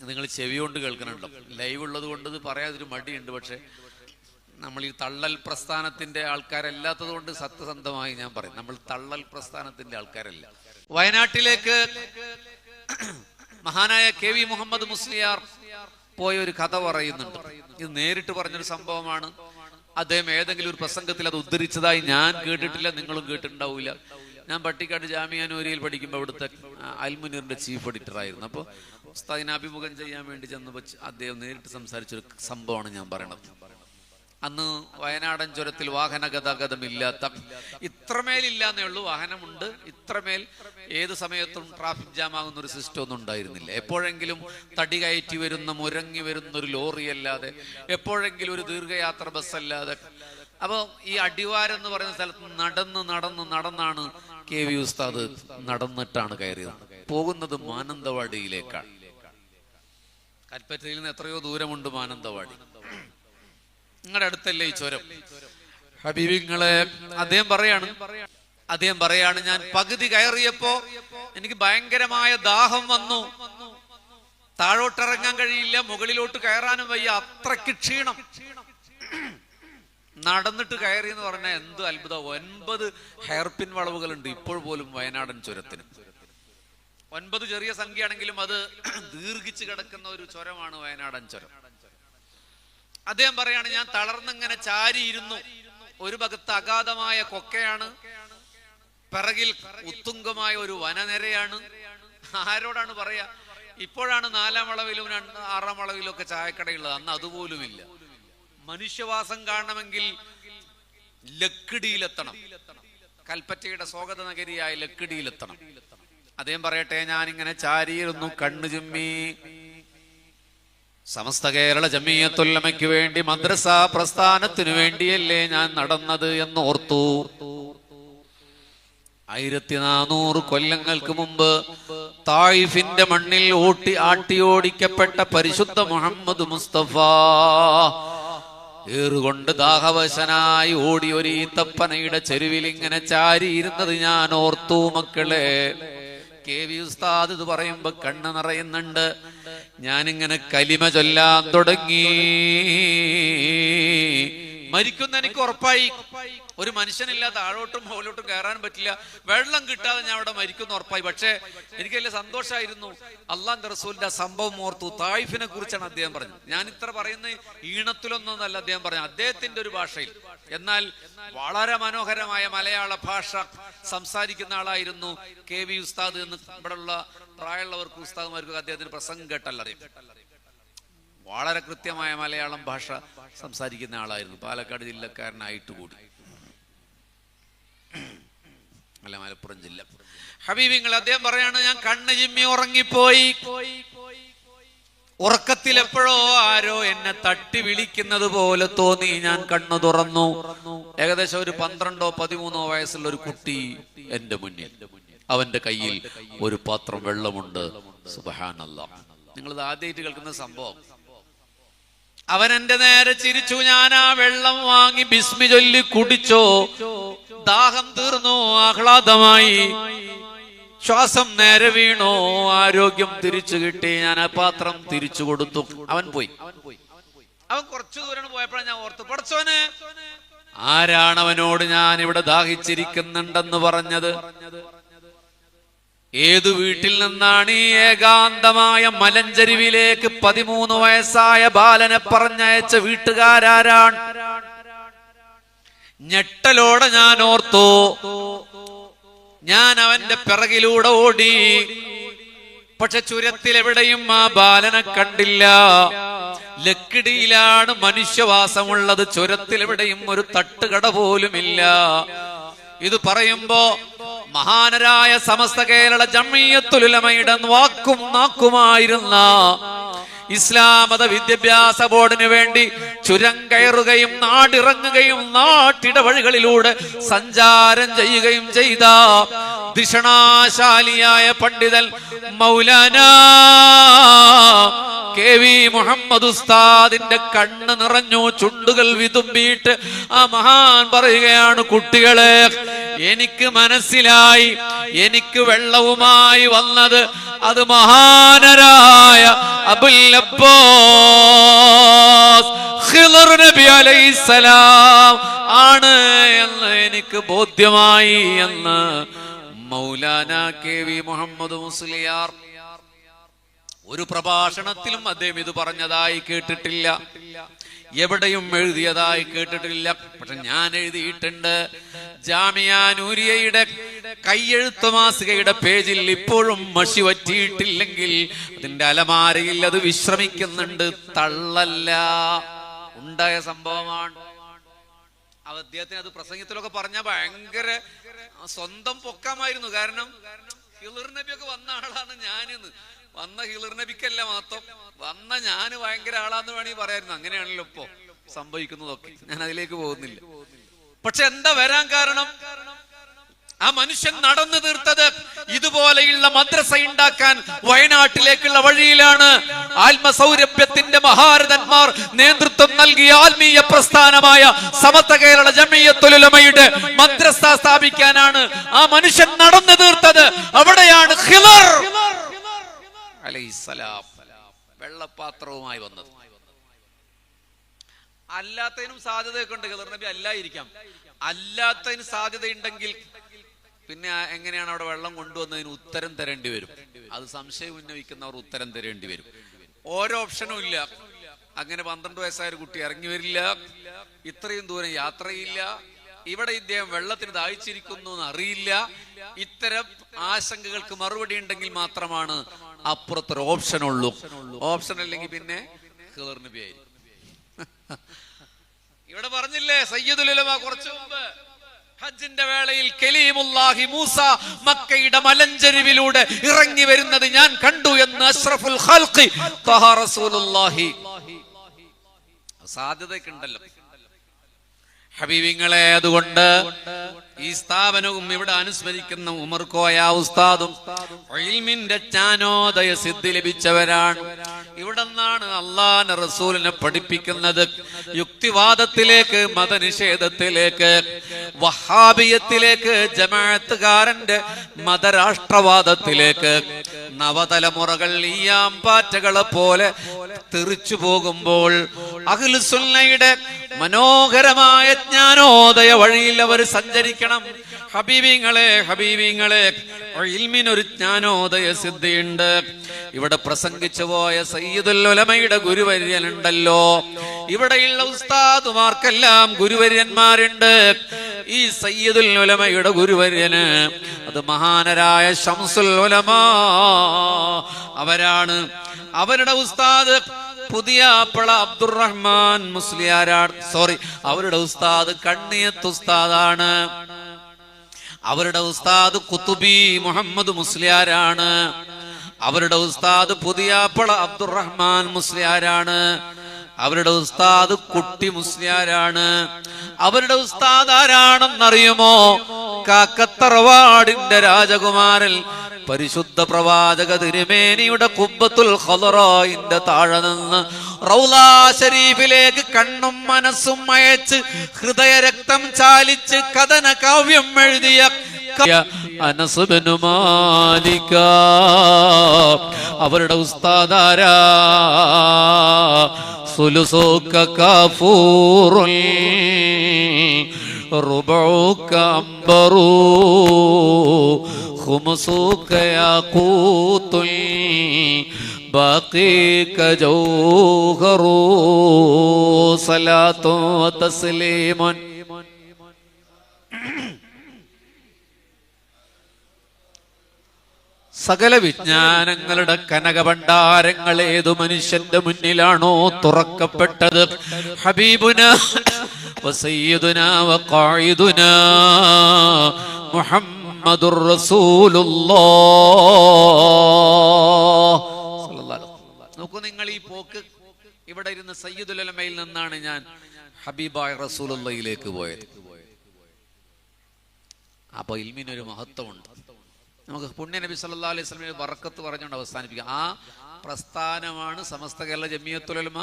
നിങ്ങൾ ചെവി കൊണ്ട് കേൾക്കുന്നുണ്ടോ? ലൈവ് ഉള്ളത് കൊണ്ട് ഇത് പറയാതൊരു മടിയുണ്ട് പക്ഷേ നമ്മൾ ഈ തള്ളൽ പ്രസ്ഥാനത്തിന്റെ ആൾക്കാരല്ലാത്തത് കൊണ്ട് സത്യസന്ധമായി ഞാൻ പറയും. നമ്മൾ തള്ളൽ പ്രസ്ഥാനത്തിന്റെ ആൾക്കാരല്ല. വയനാട്ടിലേക്ക് മഹാനായ കെ വി മുഹമ്മദ് മുസ്ലിയാർ പോയ ഒരു കഥ പറയുന്നുണ്ട്. ഇത് നേരിട്ട് പറഞ്ഞൊരു സംഭവമാണ്. അദ്ദേഹം ഏതെങ്കിലും ഒരു പ്രസംഗത്തിൽ അത് ഉദ്ധരിച്ചതായി ഞാൻ കേട്ടിട്ടില്ല നിങ്ങളും കേട്ടിട്ടുണ്ടാവില്ല. ഞാൻ പട്ടിക്കാട് ജാമ്യാനൂരിയിൽ പഠിക്കുമ്പോൾ അവിടുത്തെ അൽമുനീറിന്റെ ചീഫ് എഡിറ്റർ ആയിരുന്നു അപ്പോൾ ഉസ്താദിനെ അഭിമുഖം ചെയ്യാൻ വേണ്ടി ചെന്നപ്പോൾ അദ്ദേഹം നേരിട്ട് സംസാരിച്ചൊരു സംഭവമാണ് ഞാൻ പറയണത്. അന്ന് വയനാടൻ ചുരത്തിൽ വാഹന ഗതാഗതമില്ലാത്ത ഇത്രമേൽ ഇല്ലാന്നേ ഉള്ളൂ വാഹനമുണ്ട്. ഇത്രമേൽ ഏത് സമയത്തും ട്രാഫിക് ജാം ആകുന്ന ഒരു സിസ്റ്റം ഒന്നും ഉണ്ടായിരുന്നില്ല. എപ്പോഴെങ്കിലും തടി കയറ്റി വരുന്ന മുരങ്ങി വരുന്ന ഒരു ലോറി അല്ലാതെ എപ്പോഴെങ്കിലും ഒരു ദീർഘയാത്ര ബസ് അല്ലാതെ. അപ്പോൾ ഈ അടിവാരം എന്ന് പറയുന്ന സ്ഥലത്ത് നടന്ന് നടന്ന് നടന്നാണ് കെ വി ഉസ്താദ് നടന്നിട്ടാണ് കയറിയത്. പോകുന്നത് മാനന്തവാടിയിലേക്കാണ്. കൽപ്പറ്റയിൽ നിന്ന് എത്രയോ ദൂരമുണ്ട് മാനന്തവാടി. നിങ്ങളുടെ അടുത്തല്ലേ ഈ ചുരം? ഹബീബിങ്ങളെ അദ്ദേഹം പറയാണ് അദ്ദേഹം പറയാണ് ഞാൻ പകുതി കയറിയപ്പോ എനിക്ക് ഭയങ്കരമായ ദാഹം വന്നു. താഴോട്ടിറങ്ങാൻ കഴിയില്ല മുകളിലോട്ട് കയറാനും വയ്യ അത്രയ്ക്ക് ക്ഷീണം. നടന്നിട്ട് കയറി എന്ന് പറഞ്ഞാൽ എന്ത് അത്ഭുതം ഒൻപത് ഹെയർപിൻ വളവുകളുണ്ട് ഇപ്പോൾ പോലും വയനാടൻ ചുരത്തിന്. ഒൻപത് ചെറിയ സംഖ്യയാണെങ്കിലും അത് ദീർഘിച്ചു കിടക്കുന്ന ഒരു ചുരമാണ് വയനാടൻ ചുരം. അദ്ദേഹം പറയാണ് ഞാൻ തളർന്നിങ്ങനെ ചാരിയിരുന്നു. ഒരു ഭാഗത്ത് അഗാധമായ കൊക്കയാണ് പിറകിൽ ഉത്തുംഗമായ ഒരു വനനിരയാണ്. ആരോടാണ് പറയാ ഇപ്പോഴാണ് നാലാം അളവിലും ആറാം അളവിലും ഒക്കെ ചായക്കടയുള്ളത്. അന്ന് അതുപോലുമില്ല. മനുഷ്യവാസം കാണണമെങ്കിൽ ലക്കിടിയിലെത്തണം. കൽപ്പറ്റയുടെ സ്വാഗത നഗരിയായ ലക്കിടിയിലെത്തണം. അദ്ദേഹം പറയട്ടെ ഇങ്ങനെ ചാരിയിരുന്നു കണ്ണു ചുമ്മി. സമസ്ത കേരള ജമീയത്തുല്ലമയ്ക്ക് വേണ്ടി മദ്രസ പ്രസ്ഥാനത്തിനു വേണ്ടിയല്ലേ ഞാൻ നടന്നത് എന്ന് ഓർത്തു. ആയിരത്തി നാനൂറ് കൊല്ലങ്ങൾക്ക് മുമ്പ് തായിഫിന്റെ മണ്ണിൽ ഓട്ടി ആട്ടിയോടിക്കപ്പെട്ട പരിശുദ്ധ മുഹമ്മദ് മുസ്തഫ ഏറുകൊണ്ട് ദാഹവശനായി ഓടി ഒരു ഈത്തപ്പനയുടെ ചെരുവിൽ ഇങ്ങനെ ചാരിയിരുന്നത് ഞാൻ ഓർത്തു മക്കളെ. കെ വി ഉസ്താദ് ഇത് പറയുമ്പോ കണ്ണ് നിറയുന്നുണ്ട്. ഞാനിങ്ങനെ കലിമ ചൊല്ലാൻ തുടങ്ങി. മരിക്കുന്ന എനിക്ക് ഉറപ്പായി. ഒരു മനുഷ്യനില്ല താഴോട്ടും മുകളിലോട്ടും കയറാൻ പറ്റില്ല. വെള്ളം കിട്ടാതെ ഞാൻ അവിടെ മരിക്കുന്ന ഉറപ്പായി. പക്ഷേ എനിക്ക് വലിയ സന്തോഷമായിരുന്നു അള്ളാഹ് റസൂലിന്റെ സംഭവം ഓർത്തു. തായിഫിനെ കുറിച്ചാണ് അദ്ദേഹം പറഞ്ഞത്. ഞാൻ ഇത്ര പറയുന്ന ഈണത്തിലൊന്നല്ല അദ്ദേഹം പറഞ്ഞു അദ്ദേഹത്തിന്റെ ഒരു ഭാഷയിൽ എന്നാൽ വളരെ മനോഹരമായ മലയാള ഭാഷ സംസാരിക്കുന്ന ആളായിരുന്നു കെ വി ഉസ്താദ് എന്ന് ഇവിടെയുള്ള പ്രായമുള്ളവർക്ക് ഉസ്താദുമാർക്ക് അദ്ദേഹത്തിന് പ്രസംഗം കേട്ടല്ലറിയും വളരെ കൃത്യമായ മലയാളം ഭാഷ സംസാരിക്കുന്ന ആളായിരുന്നു. പാലക്കാട് ജില്ലക്കാരനായിട്ട് കൂടി. അല്ല മലപ്പുറം ജില്ല. ഹബീബിങ്ങൾ അദ്ദേഹം പറയാണ് ഞാൻ കണ്ണ് ചിമ്മി ഉറങ്ങിപ്പോയി. ഉറക്കത്തിൽ എപ്പോഴോ ആരോ എന്നെ തട്ടി വിളിക്കുന്നത് പോലെ തോന്നി. ഞാൻ കണ്ണു തുറന്നു. ഏകദേശം ഒരു പന്ത്രണ്ടോ പതിമൂന്നോ വയസ്സുള്ള ഒരു കുട്ടി എന്റെ മുന്നിൽ. അവന്റെ കയ്യിൽ ഒരു പാത്രം വെള്ളമുണ്ട്. സുബഹാനല്ല. നിങ്ങൾ ഇത് ആദ്യമായിട്ട് കേൾക്കുന്ന സംഭവം. അവൻ എന്റെ നേരെ ചിരിച്ചു. ഞാൻ ആ വെള്ളം വാങ്ങി ബിസ്മി ചൊല്ലി കുടിച്ചോ. ദാഹം തീർന്നു. ആഹ്ലാദമായി. ശ്വാസം നേരെ വീണു ആരോഗ്യം തിരിച്ചു കിട്ടി ഞാൻ ആ പാത്രം തിരിച്ചു കൊടുത്തു. അവൻ പോയി. അവൻ കുറച്ചു ദൂരം പോയപ്പോഴാണ് ഞാൻ ഓർത്തു പഠിച്ചോനെ ആരാണവനോട് ഞാൻ ഇവിടെ ദാഹിച്ചിരിക്കുന്നുണ്ടെന്ന് പറഞ്ഞത്? ഏതു വീട്ടിൽ നിന്നാണ് ഈ ഏകാന്തമായ മലഞ്ചരിവിലേക്ക് പതിമൂന്ന് വയസ്സായ ബാലനെ പറഞ്ഞയച്ച വീട്ടുകാരാരാണ്? ഞെട്ടലോടെ ഞാൻ ഓർത്തു ഞാൻ അവന്റെ പിറകിലൂടെ ഓടി. പക്ഷെ ചുരത്തിൽ എവിടെയും ആ ബാലനെ കണ്ടില്ല. ലക്കിടിയിലാണ് മനുഷ്യവാസമുള്ളത്. ചുരത്തിൽ എവിടെയും ഒരു തട്ടുകട പോലുമില്ല. ഇത് പറയുമ്പോ മഹാനരായ സമസ്ത കേരള ജമ്മിയത്തുലമയുടെ വാക്കും നാക്കുമായിരുന്ന ഇസ്ലാം മത വിദ്യാഭ്യാസ ബോർഡിന് വേണ്ടി ചുരം കയറുകയും നാടിറങ്ങുകയും നാട്ടിടവഴികളിലൂടെ സഞ്ചാരം ചെയ്യുകയും ചെയ്ത ദിഷണാശാലിയായ പണ്ഡിതൻ മൗലാന കെ വി മുഹമ്മദ് ഉസ്താദിന്റെ കണ്ണ് നിറഞ്ഞു ചുണ്ടുകൾ വിതുമ്പിയിട്ട് ആ മഹാൻ പറയുകയാണ് കുട്ടികളെ എനിക്ക് മനസ്സിലായി എനിക്ക് വെള്ളവുമായി വന്നത് അത് മഹാനരായ ഖിളർ നബി ആണ് എന്ന് എനിക്ക് ബോധ്യമായി എന്ന് മൗലാന കെ വി മുഹമ്മദ് മുസ്ലിയാർ ഒരു പ്രഭാഷണത്തിലും അദ്ദേഹം ഇത് പറഞ്ഞതായി കേട്ടിട്ടില്ല. എവിടെയും എഴുതിയതായി കേട്ടിട്ടില്ല. പക്ഷെ ഞാൻ എഴുതിയിട്ടുണ്ട്. ജാമിയാനൂരിയയുടെ കയ്യെഴുത്ത് മാസികയുടെ പേജിൽ ഇപ്പോഴും മഷി വറ്റിയിട്ടില്ലെങ്കിൽ അതിന്റെ അലമാരയിൽ അത് വിശ്രമിക്കുന്നുണ്ട്. തള്ളല്ല. ഉണ്ടായ സംഭവമാണ്. അദ്ദേഹത്തിന് അത് പ്രസംഗത്തിലൊക്കെ പറഞ്ഞ ഭയങ്കര സ്വന്തം പൊക്കമായിരുന്നു. കാരണം കാരണം നബിയൊക്കെ വന്ന ആളാണ് ഞാനെന്ന്. വന്ന ഹിളിർ നബിക്കല്ല മാത്രം? വന്ന ഞാൻ ഭയങ്കര ആളാന്ന് വേണമെങ്കിൽ പറയായിരുന്നു. അങ്ങനെയാണല്ലോ ഇപ്പോ സംഭവിക്കുന്നതൊക്കെ. ഞാൻ അതിലേക്ക് പോകുന്നില്ല. പക്ഷെ എന്താ വരാൻ കാരണം? ആ മനുഷ്യൻ നടന്നു തീർത്തത് ഇതുപോലെയുള്ള മദ്രസ ഉണ്ടാക്കാൻ വയനാട്ടിലേക്കുള്ള വഴിയിലാണ്. ആത്മസൗരഭ്യത്തിന്റെ മഹാരഥന്മാർ നേതൃത്വം നൽകിയ ആത്മീയ പ്രസ്ഥാനമായ സമത്വ കേരള ജമീയത്തുലമയുടെ മദ്രസ സ്ഥാപിക്കാനാണ് ആ മനുഷ്യൻ നടന്നു തീർത്തത്. അവിടെയാണ് ഖിളർ അലൈഹിസ്സലാം വെള്ളപാത്രവുമായി വന്നത്. അല്ലാത്തതിനും സാധ്യതയൊക്കെ ഉണ്ട് ഖിളർ നബി അല്ലായിരിക്കാം. അല്ലാത്തതിന് സാധ്യതയുണ്ടെങ്കിൽ പിന്നെ എങ്ങനെയാണ് അവിടെ വെള്ളം കൊണ്ടുവന്നതിന് ഉത്തരം തരേണ്ടി വരും? അത് സംശയം ഉന്നയിക്കുന്നവർ ഉത്തരം തരേണ്ടി വരും. ഓരോ ഓപ്ഷനും ഇല്ല. അങ്ങനെ പന്ത്രണ്ട് വയസ്സായ ഒരു കുട്ടി ഇറങ്ങി വരില്ല. ഇത്രയും ദൂരം യാത്രയില്ല. ഇവിടെ ഇദ്ദേഹം വെള്ളത്തിന് ദാഹിച്ചിരിക്കുന്നു എന്ന് അറിയില്ല. ഇത്തരം ആശങ്കകൾക്ക് മറുപടി ഉണ്ടെങ്കിൽ മാത്രമാണ് അപ്പുറത്തൊരു ഓപ്ഷൻ ഉള്ളൂ. ഓപ്ഷൻ അല്ലെങ്കിൽ പിന്നെ ഇവിടെ പറഞ്ഞില്ലേ സയ്യിദുൽ ഉലമ കുറച്ചു മുമ്പ് ഹജ്ജിന്റെ വേളയിൽ കലീമുല്ലാഹി മൂസ മക്കയുടെ മലഞ്ചെരുവിലൂടെ ഇറങ്ങി വരുന്നത് ഞാൻ കണ്ടു എന്ന് അഷ്റഫുൽ റസൂലുള്ളാഹി. സാധ്യതയൊക്കെ ഉണ്ടല്ലോ. ഹബീബിങ്ങളെ അതുകൊണ്ട് ഈ സ്ഥാപനവും ഇവിടെ അനുസ്മരിക്കുന്ന ഉമർ കോയ ഉസ്താദും ചാനോദയ സിദ്ധി ലഭിച്ചവരാണ്. ഇവിടെ നിന്നാണ് അള്ളാഹ് റസൂലിനെ പഠിപ്പിക്കുന്നത്. യുക്തിവാദത്തിലേക്ക് മതനിഷേധത്തിലേക്ക് വഹാബിയത്തിലേക്ക് ജമാഅത്തുകാരന്റെ മതരാഷ്ട്രവാദത്തിലേക്ക് നവതലമുറകൾ ഈയാമ്പാറ്റകളെ പോലെ തെറിച്ചു പോകുമ്പോൾ അഖിലുസുന്നയുടെ മനോഹരമായ ജ്ഞാനോദയ വഴിയിൽ അവർ സഞ്ചരിക്കണം. ഹബീബിങ്ങളെ ഹബീബിങ്ങളെ ഇൽമിനൊരു ജ്ഞാനോദയ സിദ്ധിയുണ്ട്. ഇവിടെ പ്രസംഗിച്ചു പോയ സയ്യിദുൽ ഉലമയുടെ ഗുരുവര്യനുണ്ടല്ലോ. ഇവിടെയുള്ള ഉസ്താദുമാർക്കെല്ലാം ഗുരുവര്യന്മാരുണ്ട്. ഈ സയ്യിദുൽ ഉലമയുടെ ഗുരുവര്യന്. അത് മഹാനരായ ഷംസുൽ ഉലമ. അവരാണ്. അവരുടെ ഉസ്താദ് പുതിയ അപ്പള അബ്ദുറഹ്മാൻ മുസ്ലിയാരാണ്. സോറി അവരുടെ ഉസ്താദ് കണ്ണിയത്ത് ഉസ്താദാണ്. അവരുടെ ഉസ്താദ് കുത്തുബി മുഹമ്മദ് മുസ്ലിയാരാണ്. അവരുടെ ഉസ്താദ് പുതിയാപ്പള അബ്ദുറഹ്മാൻ മുസ്ലിയാരാണ്. അവരുടെ ഉസ്താദ് കുട്ടി മുസ്ലിയാരാണ്. അവരുടെ ഉസ്താദ് ആരാണെന്നറിയുമോ? കാക്കത്തറവാടിന്റെ രാജകുമാരൻ പരിശുദ്ധ പ്രവാചക തിരുമേനിയുടെ കുബത്തുൽ ഖദറായിന്റെ താഴെ നിന്ന് റൗലാ ഷരീഫിലേക്ക് കണ്ണും മനസ്സും അയച്ച് ഹൃദയരക്തം ചാലിച്ച് കഥന കാവ്യം എഴുതിയ മാലിക. അവരുടെ ഉസ്താദാരാ ثلثك كافور ربعك أمبر خمسك ياقوت باقيك جوهر صلاة وتسليم സകല വിജ്ഞാനങ്ങളുടെ കനകഭണ്ഡാരങ്ങൾ ഏതു മനുഷ്യന്റെ മുന്നിലാണോ തുറക്കപ്പെട്ടത്? ഹബീബുന വസയ്യിദുന മുഹമ്മദുർ റസൂലുള്ളാഹ്. നോക്കൂ നിങ്ങൾ ഈ പോക്ക് ഇവിടെ ഇരുന്ന് സയ്യിദുൽ ഉലമയിൽ നിന്നാണ് ഞാൻ ഹബീബായ റസൂലുള്ളയിലേക്ക് പോയത്. അപ്പൊ ഇൽമിനൊരു മഹത്വമുണ്ട്. നമുക്ക് പുണ്യ നബി സല്ലാ അലൈഹി സ്വലമിന്റെ വറക്കത്ത് പറഞ്ഞുകൊണ്ട് അവസാനിപ്പിക്കാം. ആ പ്രസ്ഥാനമാണ് സമസ്ത കേരള ജമിയത്തുലമ